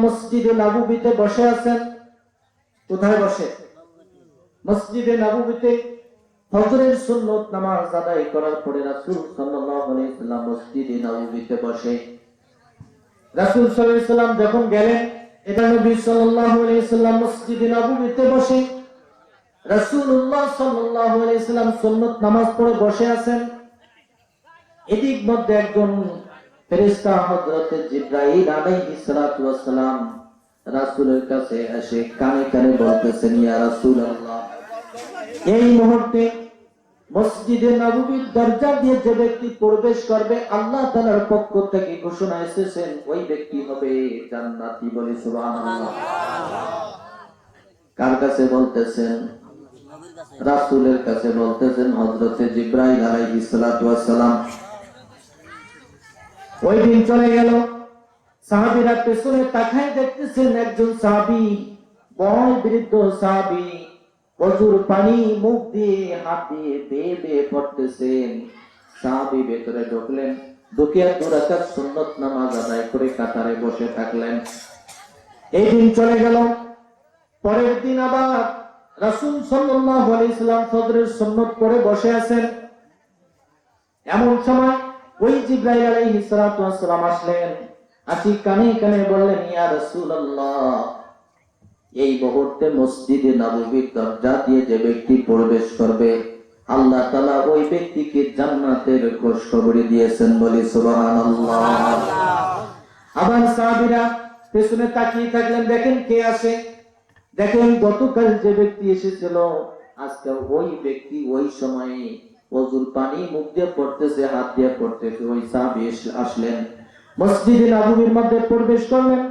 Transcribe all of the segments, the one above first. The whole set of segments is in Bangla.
মসজিদে বসে আছেন। কোথায় বসে? মসজিদে সুন্নত নামাজ আদায় করার পরে মসজিদে বসে। যখন গেলেন, এটা নবী ওয়াসাল্লাম মসজিদে নববীতে বসে। রাসূলুল্লাহ সাল্লাল্লাহু সুন্নত নামাজ পড়ে বসে আছেন। এদিক মধ্যে একজন জিবরাইল আলাইহিস সালাতু রাসূলের কাছে এসে কানে কানে বলতেছেন, ইয়া রাসূলুল্লাহ। এই মুহূর্তে মসজিদে নববীর দরজা দিয়ে যে ব্যক্তি প্রবেশ করবে, আল্লাহ তাআলার পক্ষ থেকে ঘোষণা এসেছেন, ওই ব্যক্তি হবে জান্নাতি বলে, সুবহানাল্লাহ। কার কাছে বলতেছেন? রাসূলের কাছে বলতেছেন হযরত জিবরাইল আলাইহিস সালাতু ওই দিন চলে গেল। সাহাবিরা পেছনে তাকায় দেখতেছেন একজন সাহাবি, বড় বৃদ্ধ সাহাবি। প্রচুর পানি, মুখ দিয়ে, হাত দিয়ে বেয়ে পড়তেছেন। সাহাবি ভেতরে ঢুকলেন দুকিয়া দুরাকাত সুন্নত নামাজ আদায় করে কাতারে বসে থাকলেন। এই দিন চলে গেল। পরের দিন আবার রাসূল সাল্লাল্লাহু আলাইহি সাল্লাম ফজরের সুন্নত পড়ে বসে আছেন। এমন সময় ওই জিব্রাইল আলাইহিস সালাতু ওয়াস সালাম আসলেন। আসি কানে কানে বললেন, ইয়া রাসূলুল্লাহ, এই মুহূর্তে মসজিদে নববীর দরজা দিয়ে যে ব্যক্তি প্রবেশ করবে, আল্লাহ তাআলা ওই ব্যক্তিকে জান্নাতের খোঁজখবরি দিয়েছেন বলি সুবহানাল্লাহ। আবার সাহাবীরা পেছনে তাকিয়ে থাকলেন, দেখেন কে আসে দেখেন গতকাল যে ব্যক্তি এসেছিল, আজকে ওই ব্যক্তি ওই সময়ে অজুর পানি মুখ দিয়ে পড়তেছে, হাত দিয়ে পড়তেছে। ওই সাহাবী আসলেন। মসজিদে নববীর মধ্যে প্রবেশ করলেন।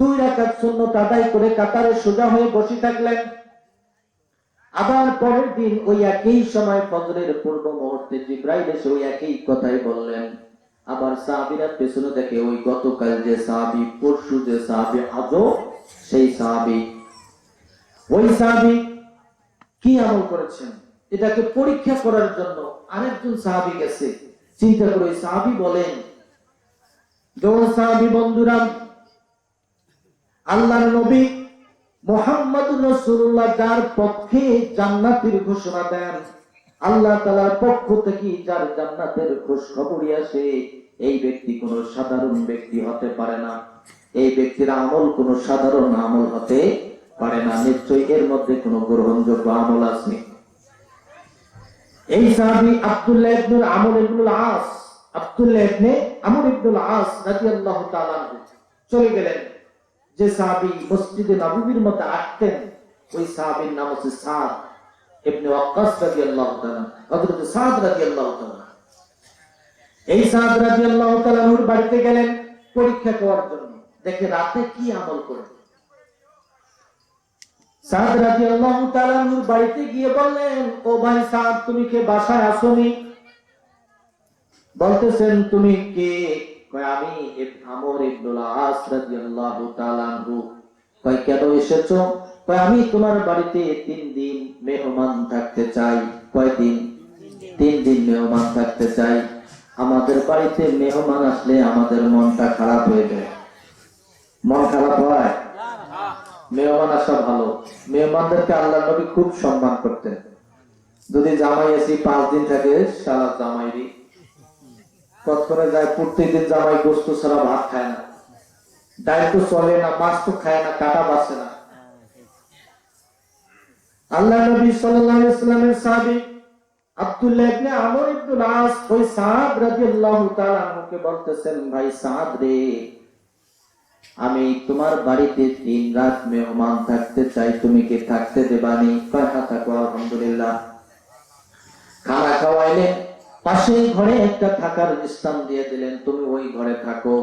দুই রাকাত সুন্নত আদায় করে কাতারে সোজা হয়ে বসে থাকলেন। আবার পরের দিন ওই একই সময় ফজরের পূর্ব মুহূর্তে জিব্রাইল এসে ওই একই কথাই বললেন। আবার সাহাবীরা পেছনে দেখে ওই গতকাল যে সাহাবী, পরশু যে সাহাবী, আজও সেই সাহাবী। ওই সাহাবী কি আমল করেছেন? এটাকে পরীক্ষা করার জন্য আরেকজন সাহাবী গেছে। চিন্তা করে সাহাবী বলেন সাহাবী বন্ধুরা নবী মোহাম্মদ রসুল্লাহ যার পক্ষে জান্নাতের ঘোষণা দেন, আল্লাহ তালার পক্ষ থেকে যার জান্নাতের খোঁজ খবরই আসে, এই ব্যক্তি কোন সাধারণ ব্যক্তি হতে পারে না। এই ব্যক্তির আমল কোন সাধারণ আমল হতে পারে না। নিশ্চয়ই এর মধ্যে কোন গ্রহণযোগ্য আমল আছে। এই সাহাবী আব্দুল্লাহ ইবনুল আমর ইবনুল আস, আব্দুল্লাহ ইবনে আমর ইবনুল আস রাদিয়াল্লাহু তাআলা চলে গেলেন। যে সাহাবী মসজিদে নববীর মধ্যে আসতেন, ওই সাহাবীর নাম হচ্ছে সাদ ইবনে ওয়াক্কাস রাদিয়াল্লাহু তাআলা হযরত সাদ রাদিয়াল্লাহু তাআলা এই সাদ রাদিয়াল্লাহু তাআলা নূর বাড়িতে গেলেন পরীক্ষা করার জন্য। দেখে রাতে কি আমল করে সাদ বাড়িতে গিয়ে বললেন, ও ভাই সাদ, তুমি কে বাসায় বলতেছেন, তুমি কে? আমি আমর ইবনুল আস কয়, কেন এসেছ? কয়, আমি তোমার বাড়িতে তিন দিন মেহমান থাকতে চাই। কয়দিন তিন দিন মেহমান থাকতে চাই। আমাদের বাড়িতে মেহমান আসলে আমাদের মনটা খারাপ হয়ে যায়। মন খারাপ হয়? মেহমান আসা ভালো। মেহমানদেরকে আল্লাহ নবী খুব সম্মান করতেন। যদি জামাই আসি, পাঁচ দিন থাকে, সারা জামাইরি কতক্ষণে যায় জামাই গোস্ত ভাত খায় না। ডাল চলে না, মাছ তো খায় না, কাটা না। আল্লাহ নবী আব্দুল্লাহ ইবনে আমর আস, ওই রাদিয়াল্লাহু তাআলা আনহুকে বলতেছেন, ভাই সাহাব রে আমি তোমার বাড়িতে তিন রাত মেহমান থাকতে চাই, তুমি কি থাকতে দেবানি কথা থাকো আলহামদুলিল্লাহ। খানা খাওয়াইলেন পাশেই ঘরে একটা থাকার স্থান দিয়ে দিলেন, তুমি ওই ঘরে থাকো।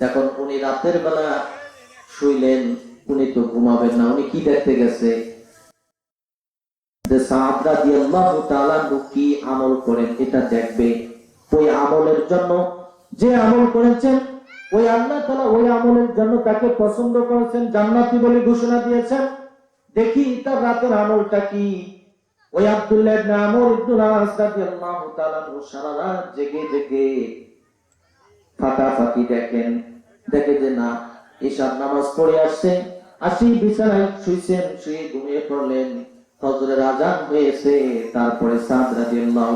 এখন উনি রাতের বেলা শুইলেন, উনি তো ঘুমাবেন না, উনি কি দেখতে গেছে? কি আমল করেন, এটা দেখবে। ওই আমলের জন্য যে আমল করেছেন ওই আল্লাহ তাআলা ওই আমলের জন্য তাকে পছন্দ করেছেন, জান্নাতি বলে ঘোষণা দিয়েছেন। দেখি তার রাতের আমলটা কি? ওই আব্দুল্লাহ জেগে জেগে দেখেন। দেখে যে না, ঈশার নামাজ পড়ে আসছে, আসি বিছানায় শুইছেন, শুয়ে ঘুমিয়ে পড়লেন। ফজরের আজান হয়েছে, তারপরে সাদ রাদিয়াল্লাহু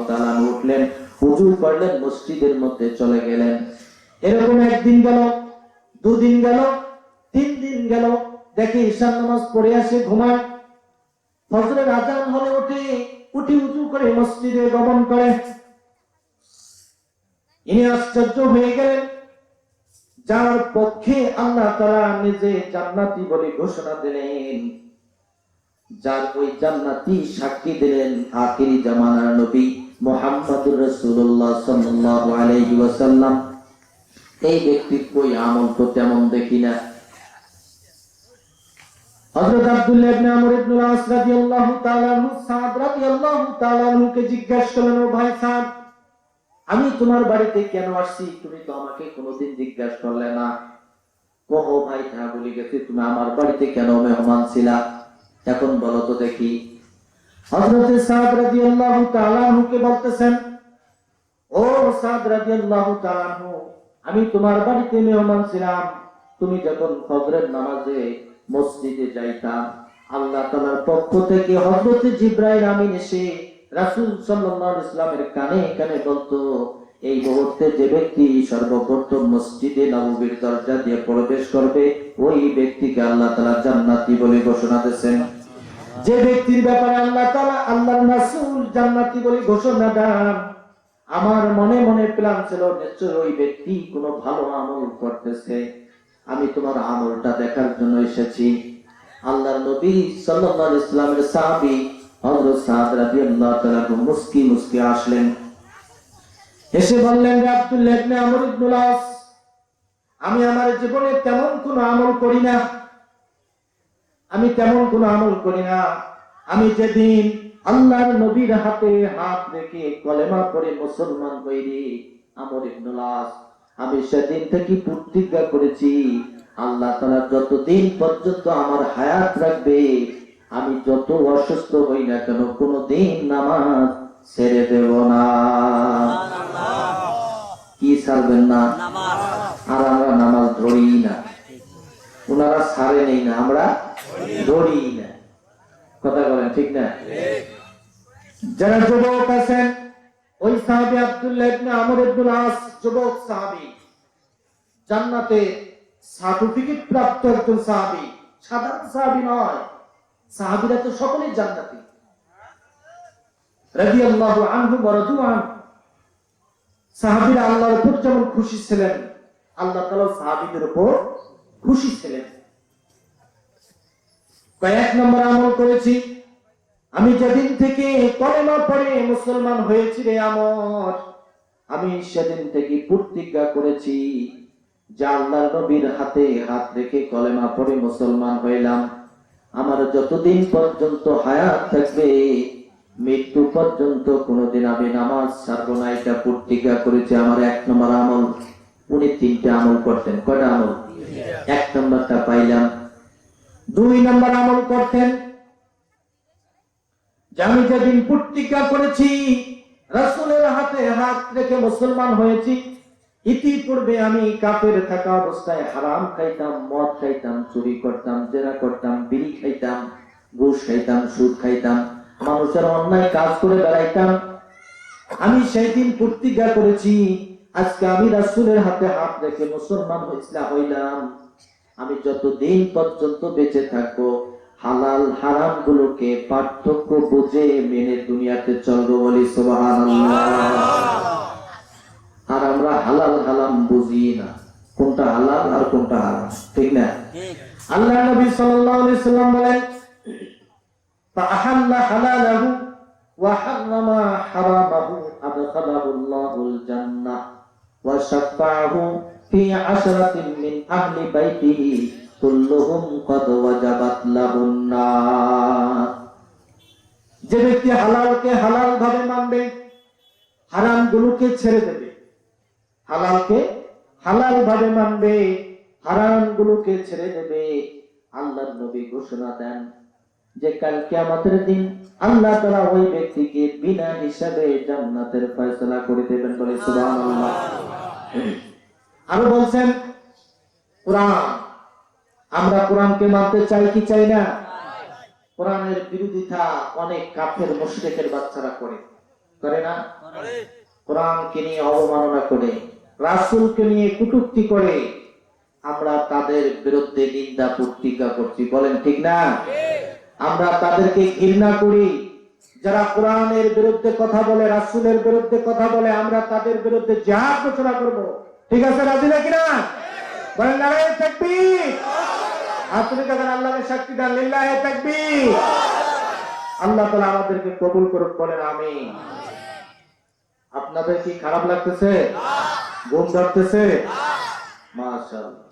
উঠলেন। উজু করলেন মসজিদের মধ্যে চলে গেলেন। এরকম একদিন গেল, দুদিন গেল তিন দিন গেল। দেখে ঈশার নামাজ পড়ে আসে, ঘুমায়। ফজরের আজান হলে উঠে, উঠি উঁচু করে মসজিদে গমন করে। ইনি আশ্চর্য হয়ে গেলেন। যার পক্ষে আল্লাহ তারা নিজে জান্নাতি বলে ঘোষণা দিলেন। যার ওই জান্নাতি সাক্ষী দিলেন আখিরি জামানার নবী মোহাম্মদুর রাসূলুল্লাহ সাল্লাল্লাহু আলাইহি ওয়াসাল্লাম। এই ব্যক্তির কই আমল তো তেমন দেখি না। আমি তোমার বাড়িতে কেন আসছি? তুমি তো আমাকে কোনোদিন জিজ্ঞাসা করলে না। কহ ভাই হ্যাঁ বলে গেছে, তুমি আমার বাড়িতে কেন মেহমান ছিলা? এখন বলো তো দেখি। হযরত সাদ রাদিয়াল্লাহু তাআলা বলতেছেন, ও সাদ তাআলা আনহু আমি তোমার বাড়িতে মেহমান ছিলাম। তুমি যখন ফজরের নামাজে মসজিদে যাইতাম, আল্লাহ তাআলার পক্ষ থেকে হযরত জিব্রাইল আমিন এসে রাসূল সাল্লাল্লাহু ইসলামের কানে কানে বলতো, এই মুহূর্তে যে ব্যক্তি সর্বপ্রথম মসজিদে নববীর দরজা দিয়ে প্রবেশ করবে, ওই ব্যক্তিকে আল্লাহ তালা জান্নাতি বলে ঘোষণা দিয়েছেন। যে ব্যক্তির ব্যাপারে আল্লাহ তালা আল্লাহ রাসূল জান্নাতি বলে ঘোষণা দেন আমার মনে মনে প্ল্যান ছিল নিশ্চয় ওই ব্যক্তি কোনো ভালো আমল করতেছে। আমি তোমার আমলটা দেখার জন্য এসেছি। আল্লাহর নবী আলাইহি ইসলামের সাহাবী মুস্কি আসলেন। এসে বললেন ইবনে আমর ইবনে আস আমি আমার জীবনে তেমন কোনো আমল করি না। আমি তেমন কোনো আমল করি না। আমি যেদিন আল্লাহর নবীর হাতে হাত রেখে কলেমা পড়ে মুসলমান হইনি, আমর ইবনুল আস আমি সেদিন থেকে প্রতিজ্ঞা করেছি, আল্লাহ তাআলা যতদিন পর্যন্ত আমার হায়াত রাখবে, আমি যত অসুস্থ হই না কেন কোনো দিন নামাজ ছেড়ে দেব না। কি ছাড়বেন না? আর আমরা নামাজ ধরি না। ওনারা ছাড়ে নেই না, আমরা ধরি। ঠিক না? যারা যুবক আছেন ওই সাহাবী আব্দুল্লাহ ইবনে আমর ইবনুল আস যুবক সাহাবী জান্নাতে সার্টিফিকেট প্রাপ্ত একজন সাহাবী সাধারণ সাহাবী নয় সাহাবীরা তো সকলেই জান্নাতি। রাদিয়াল্লাহু আনহু ওয়া রাদু আনহু। সাহাবীরা আল্লাহর উপর যেমন খুশি ছিলেন আল্লাহ তাআলা সাহাবীদের উপর খুশি ছিলেন। কয়েক নম্বর আমল করেছি। আমি যেদিন থেকে কলেমা পড়ে মুসলমান হয়েছি রে আমর আমি সেদিন থেকে প্রতিজ্ঞা করেছি যে আল্লাহর নবীর হাতে হাত রেখে কলেমা পড়ে মুসলমান হইলাম। আমার যতদিন পর্যন্ত হায়াত থাকবে মৃত্যু পর্যন্ত কোনোদিন আমি নামাজ ছাড়বো না এটা প্রতিজ্ঞা করেছি আমার এক নম্বর আমল। উনি তিনটে আমল করতেন। কয়টা আমল? এক নম্বরটা পাইলাম। দুই নম্বর আমল করতেন। যে আমি যেদিন প্রতিজ্ঞা করেছি, রাসুলের হাতে হাত রেখে মুসলমান হয়েছি, ইতিপূর্বে আমি কাফের থাকা অবস্থায় হারাম খাইতাম, মদ খাইতাম, চুরি করতাম, জেরা করতাম, বিড়ি খাইতাম, ঘুষ খাইতাম, সুদ খাইতাম। মানুষের অন্যায় কাজ করে বেড়াইতাম। আমি সেই দিন প্রতিজ্ঞা করেছি, আজকে আমি রাসুলের হাতে হাত রেখে মুসলমান হইলাম। আমি যতদিন পর্যন্ত বেঁচে থাকব হালাল হারাম গুলোকে পার্থক্য বুঝে মেনে দুনিয়াতে চলবো বলি সোবাহান আর আমরা হালাল হালাম বুঝি না কোনটা হালাল আর কোনটা হারাম ঠিক না? আল্লাহ নবী সাল্লাম বলেন তাহাল্লা হালালাহু যে ব্যক্তি হালালকে হালাল ভাবে মানবে হারাম গুলোকে ছেড়ে দেবে। হালালকে হালাল ভাবে মানবে হারাম গুলোকে ছেড়ে দেবে। আল্লাহ নবী ঘোষণা দেন যে কাল আমাদের দিন আল্লাহ তারা ওই ব্যক্তিকে বিনা হিসাবে জান্নাতের ফয়সালা করে দেবেন বলে আরও বলছেন, কোরআন আমরা কোরআনকে মানতে চাই কি চাই না? কোরআনের বিরোধিতা অনেক কাফের মুশরিকের বাচ্চারা করে। করে না? কোরআনকে নিয়ে অবমাননা করে রাসূলকে নিয়ে কটূক্তি করে। আমরা তাদের বিরুদ্ধে নিন্দা পত্রিকা করছি। বলেন ঠিক না? আমরা তাদেরকে ঘৃণা করি। যারা কোরআনের বিরুদ্ধে কথা বলে রাসূলের বিরুদ্ধে কথা বলে আমরা তাদের বিরুদ্ধে জিহাদ ঘোষণা করব। ঠিক আছে রাজি নাকি না? বলেন নারায়ণ তাকবীর আপনি তখন আল্লাহকে সাক্ষী দান লিল্লাহে তাকবীর। আল্লাহ তাআলা আমাদেরকে কবুল করুক বলেন আমিন। আপনাদের কি খারাপ লাগতেছে? ঘুম ধরতেছে? মাশাআল্লাহ।